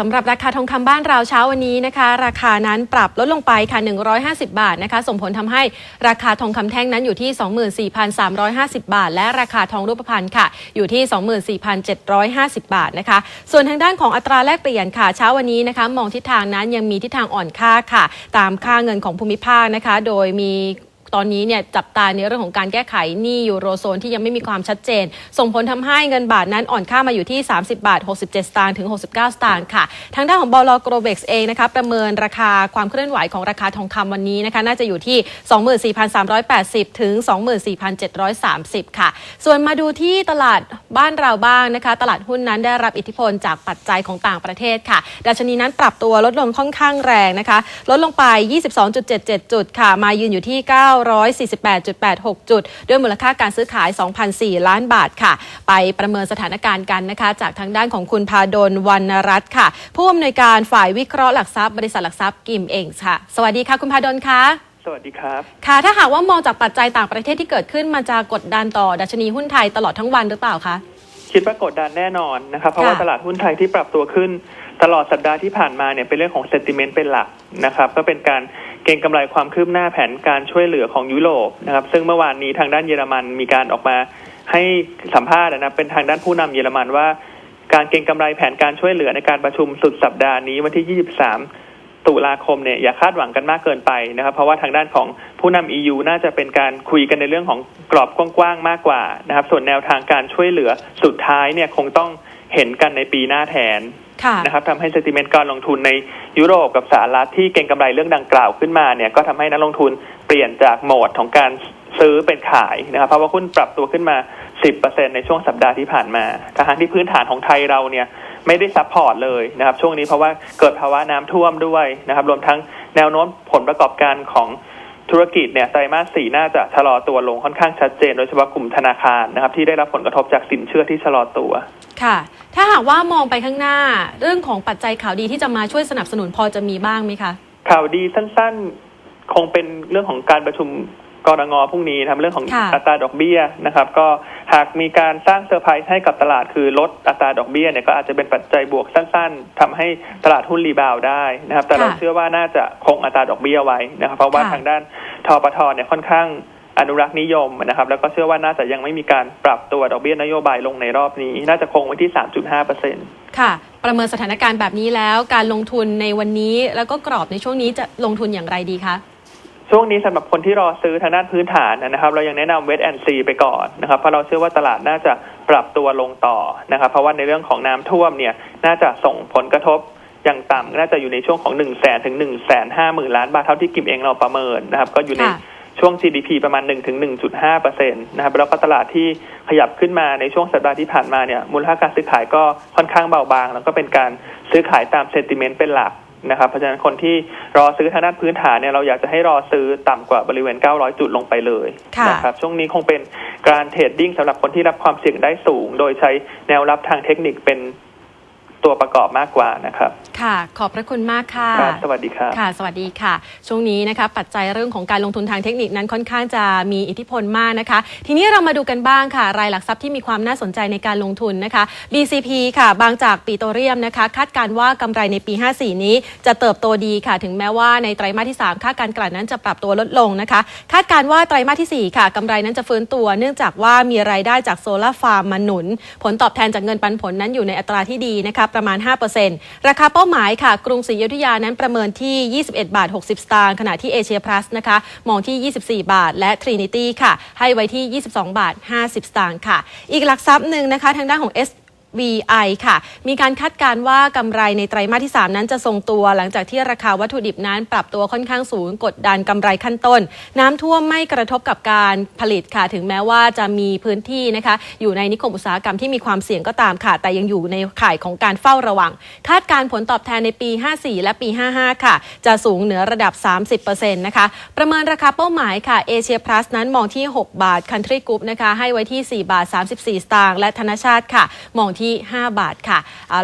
สำหรับราคาทองคำบ้านเราเช้าวันนี้นะคะ ราคานั้นปรับลดลงไปค่ะ 150 บาทนะคะ ส่งผลทำให้ราคาทองคำแท่งนั้นอยู่ที่ 24,350 บาท และราคาทองรูปพรรณค่ะ อยู่ที่ 24,750 บาทนะคะ ส่วนทางด้านของอัตราแลกเปลี่ยนค่ะ เช้าวันนี้นะคะ มองทิศทางนั้นยังมีทิศทางอ่อนค่าค่ะ ตามค่าเงินของภูมิภาคนะคะ โดยมี ตอนนี้เนี่ยจับตาในเรื่องของการแก้ไขหนี้ยูโรโซนที่ยังไม่มีความชัดเจน ส่งผลทำให้เงินบาทนั้นอ่อนค่ามาอยู่ที่ 30 บาท 67 สตางค์ถึง 69 สตางค์ค่ะ ทางด้านของบลโกลเบ็กซ์เองนะคะประเมินราคาความเคลื่อนไหวของราคาทองคำวันนี้นะคะน่าจะอยู่ที่ 24,380 ถึง 24,730 ค่ะ ส่วนมาดูที่ตลาดบ้านเราบ้างนะคะ ตลาดหุ้นนั้นได้รับอิทธิพลจากปัจจัยของต่างประเทศค่ะดัชนีนั้นปรับตัวลดลงค่อนข้างแรงนะคะ ลดลงไป 22.77 จุดค่ะ มายืนอยู่ที่948.86 จุด ด้วยมูลค่าการซื้อขาย 2,004 ล้านบาทค่ะ ไปประเมินสถานการณ์กันนะคะ จากทางด้านของคุณพาดลวรรณรัตน์ค่ะ ผู้อำนวยการฝ่ายวิเคราะห์หลักทรัพย์บริษัทหลักทรัพย์กิมเองค่ะ สวัสดีค่ะ คุณพาดลคะสวัสดีครับ ค่ะ ถ้าหากว่ามองจากปัจจัยต่างประเทศที่เกิดขึ้น มันจะกดดันต่อดัชนีหุ้นไทยตลอดทั้งวันหรือเปล่าคะ คิดว่ากดดันแน่นอนนะครับ เพราะว่าค่ะตลาดหุ้นไทยที่ปรับตัวขึ้น ตลอดสัปดาห์ที่ผ่านมาเนี่ยเป็นเรื่องของเซนติเมนต์เป็นหลักนะครับ ก็เป็นการ เก็งกำไรความคืบหน้าแผนการช่วยเหลือของยุโรปนะครับซึ่งเมื่อวานนี้ทางด้านเยอรมันมีการออกมาให้สัมภาษณ์นะเป็นทางด้านผู้นำเยอรมันว่า การเก็งกำไรแผนการช่วยเหลือในการประชุมสุดสัปดาห์นี้วันที่ 23 ตุลาคมเนี่ยอย่าคาดหวังกันมากเกินไปนะครับ เพราะว่าทางด้านของผู้นำ EU น่าจะเป็นการคุยกันในเรื่องของกรอบกว้างๆมากกว่านะครับ ส่วนแนวทางการช่วยเหลือสุดท้ายเนี่ยคงต้องเห็นกันในปีหน้าแทน นะครับทำให้เซติเมนต์การลงทุนในยุโรปกับสหรัฐที่เก็งกำไรเรื่องดังกล่าวขึ้นมาเนี่ยก็ทำให้นักลงทุนเปลี่ยนจากโหมดของการซื้อเป็นขายนะครับ เพราะว่าหุ้นปรับตัวขึ้นมา 10%ในช่วงสัปดาห์ที่ผ่านมาทางที่พื้นฐานของไทยเราเนี่ยไม่ได้ซัพพอร์ตเลยนะครับช่วงนี้เพราะว่าเกิดภาวะน้ำท่วมด้วยนะครับ รวมทั้งแนวโน้มผลประกอบการของ ธุรกิจเนี่ยไตรมาสสี่น่าจะชะลอตัวลงค่อนข้างชัดเจน โดยเฉพาะกลุ่มธนาคารนะครับ ที่ได้รับผลกระทบจากสินเชื่อที่ชะลอตัว ค่ะ ถ้าหากว่ามองไปข้างหน้า เรื่องของปัจจัยข่าวดีที่จะมาช่วยสนับสนุนพอจะมีบ้างไหมคะ ข่าวดีสั้นๆ คงเป็นเรื่องของการประชุม กรงพรุ่งนี้นะครับเรื่องของค่ะอัตราดอกเบี้ยนะครับ ก็หากมีการสร้างเซอร์ไพรส์ให้กับตลาดคือลดอัตราดอกเบี้ยเนี่ยก็อาจจะเป็นปัจจัยบวกสั้น ๆทำให้ตลาดหุ้นรีบาวด์ได้นะครับ แต่เราค่ะเชื่อว่าน่าจะคงอัตราดอกเบี้ยไว้นะครับ เพราะว่าค่ะทางด้านทปทเนี่ยค่อนข้างอนุรักษ์นิยมนะครับ แล้วก็เชื่อว่าน่าจะยังไม่มีการปรับตัวดอกเบี้ยนโยบายลงในรอบนี้ น่าจะคงไว้ที่ 3.5เปอร์เซ็นต์ค่ะ ประเมินสถานการณ์แบบนี้แล้วการลงทุนในวันนี้แล้วก็กรอบในช่วงนี้จะลงทุนอย่างไรดีคะ ช่วงนี้สำหรับคนที่รอซื้อทางด้านพื้นฐานนะครับ เรายังแนะนำเวทแอนซีไปก่อนนะครับ เพราะเราเชื่อว่าตลาดน่าจะปรับตัวลงต่อนะครับ เพราะว่าในเรื่องของน้ำท่วมเนี่ยน่าจะส่งผลกระทบอย่างต่ำน่าจะอยู่ในช่วงของ1นึ่งแสนถึง1นึ่งแสนห้าหมื่นล้านบาทเท่าที่กิมเองเราประเมินนะครับ ก็อยู่ในค่ะช่วง GDP ประมาณ1ถึง1.5เปอร์เซ็นต์นะครับแล้วก็ตลาดที่ขยับขึ้นมาในช่วงสัปดาห์ที่ผ่านมาเนี่ยมูลค่าการซื้อขายก็ค่อนข้างเบาบาง แล้วก็เป็นการซื้อขายตามเซนติเมนต์เป็นหลัก นะครับ เพราะฉะนั้นคนที่รอซื้อทางด้านพื้นฐานเนี่ยเราอยากจะให้รอซื้อต่ำกว่าบริเวณ 900 จุดลงไปเลยค่ะนะครับช่วงนี้คงเป็นการเทรดดิ้งสำหรับคนที่รับความเสี่ยงได้สูง โดยใช้แนวรับทางเทคนิคเป็น ตัวประกอบมากกว่านะครับ ค่ะ ขอบพระคุณมากค่ะ ครับสวัสดีครับ ค่ะ สวัสดีค่ะ ช่วงนี้นะคะปัจจัยเรื่องของการลงทุนทางเทคนิคนั้นค่อนข้างจะมีอิทธิพลมากนะคะ ทีนี้เรามาดูกันบ้างค่ะ รายหลักทรัพย์ที่มีความน่าสนใจในการลงทุนนะคะ BCP ค่ะ บางจากปีโตรเลียมนะคะ คาดการณ์ว่ากำไรในปี 54 นี้จะเติบโตดีค่ะ ถึงแม้ว่าในไตรมาสที่ 3 ค่าการกลั่นนั้นจะปรับตัวลดลงนะคะ คาดการณ์ว่าไตรมาสทีสี่ 4 ค่ะกำไรนั้นจะฟื้นตัว เนื่องจากว่ามีรายได้จากโซลาร์ฟาร์มมาหนุน ผลตอบแทนจากเงินปันผลนั้นอยู่ในอัตราที่ดีนะคะประมาณ 5%ราคาเป้าหมายค่ะ กรุงศรีอยุธยานั้นประเมินที่ 21 บาท 60 สตางค์ขณะที่เอเชียพลัสนะคะ มองที่ 24 บาท และทรินิตี้ค่ะ ให้ไว้ที่ 22 บาท 50 สตางค์ค่ะ อีกหลักทรัพย์หนึ่งนะคะ ทางด้านของ S VI ค่ะ มีการคาดการณ์ว่ากำไรในไตรมาสที่ 3 นั้นจะทรงตัว หลังจากที่ราคาวัตถุดิบนั้นปรับตัวค่อนข้างสูงกดดันกำไรขั้นต้น น้ำท่วมไม่กระทบกับการผลิตค่ะ ถึงแม้ว่าจะมีพื้นที่นะคะ อยู่ในนิคมอุตสาหกรรมที่มีความเสี่ยงก็ตามค่ะ แต่ยังอยู่ในข่ายของการเฝ้าระวัง คาดการ์ผลตอบแทนในปี 54 และปี 55 ค่ะ จะสูงเหนือระดับ 30%นะคะ ประเมินราคาเป้าหมายค่ะเอเชียพลัสนั้นมองที่ 6 บาทคันทรีกรุ๊ปนะคะให้ไว้ที่ 4 บาท 34 สตางค์และธนชาติค่ะ มองที่ที่ 5 บาทค่ะเอาละ